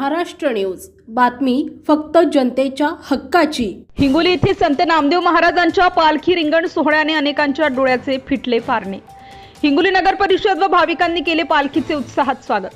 Maharashtra news. बातमी फक्त जनतेच्या हक्काची. हिंगोली येथे संत नामदेव महाराजांच्या पालखी रिंगण सोहळ्याने अनेकांच्या डोळ्याचे फिटले फारणे. हिंगोली नगर परिषद व भाविकांनी केले पालखीचे उत्साहात स्वागत.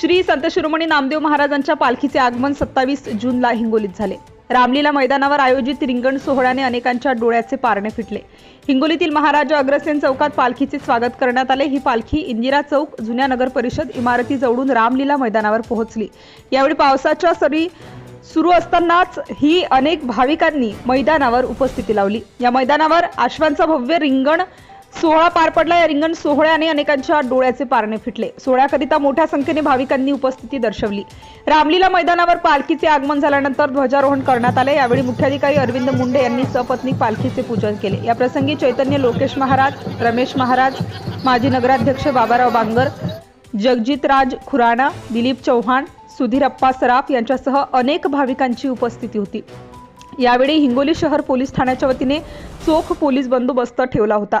श्री संत शिरोमणी नामदेव महाराजांच्या पालखीचे आगमन सत्तावीस जूनला हिंगोलीत झाले. रामलीला मैदानावर आयोजित रिंगण सोहळ्याने अनेकांच्या डोळ्याचे पारणे फिटले. हिंगोलीतील महाराजा अग्रसेन चौकात पालखीचे स्वागत करण्यात आले. ही पालखी इंदिरा चौक जुन्या नगर परिषद इमारती जवळून रामलीला मैदानावर पोहोचली. यावेळी पावसाच्या सरी सुरू असतानाच ही अनेक भाविकांनी मैदानावर उपस्थिती लावली. या मैदानावर आश्वांचा भव्य रिंगण सोहळा पार पडला. या रिंगण सोहळ्याने अनेकांच्या डोळ्याचे पारणे फिटले. सोहळ्याकरिता मोठ्या संख्येने भाविकांनी उपस्थिती दर्शवली. रामलीला मैदानावर पालखीचे आगमन झाल्यानंतर ध्वजारोहण करण्यात आले. यावेळी मुख्याधिकारी अरविंद मुंडे यांनी सपत्नी पालखीचे पूजन केले. या प्रसंगी चैतन्य लोकेश महाराज रमेश महाराज माजी नगराध्यक्ष बाबाराव बांगर जगजित राज खुराणा दिलीप चौहान सुधीरप्पा सराफ यांच्यासह अनेक भाविकांची उपस्थिती होती. यावेळी हिंगोली शहर पोलीस ठाण्याच्या वतीने चोख पोलीस बंदोबस्त ठेवला होता.